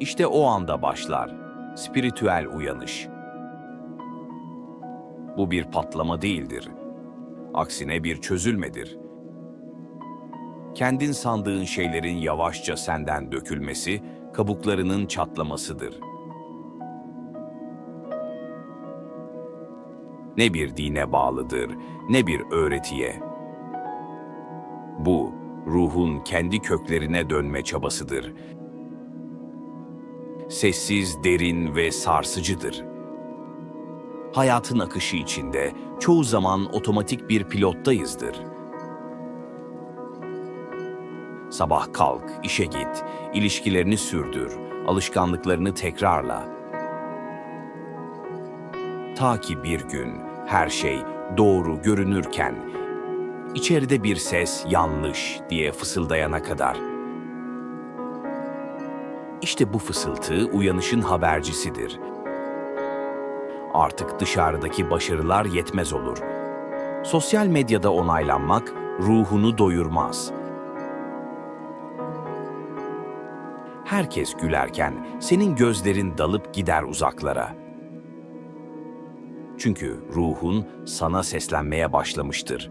İşte o anda başlar spiritüel uyanış. Bu bir patlama değildir. Aksine bir çözülmedir. Kendin sandığın şeylerin yavaşça senden dökülmesi, kabuklarının çatlamasıdır. Ne bir dine bağlıdır, ne bir öğretiye. Bu, ruhun kendi köklerine dönme çabasıdır. Sessiz, derin ve sarsıcıdır. Hayatın akışı içinde çoğu zaman otomatik bir pilottayızdır. Sabah kalk, işe git, ilişkilerini sürdür, alışkanlıklarını tekrarla. Ta ki bir gün her şey doğru görünürken içeride bir ses yanlış diye fısıldayana kadar. İşte bu fısıltı uyanışın habercisidir. Artık dışarıdaki başarılar yetmez olur. Sosyal medyada onaylanmak ruhunu doyurmaz. Herkes gülerken senin gözlerin dalıp gider uzaklara. Çünkü ruhun sana seslenmeye başlamıştır.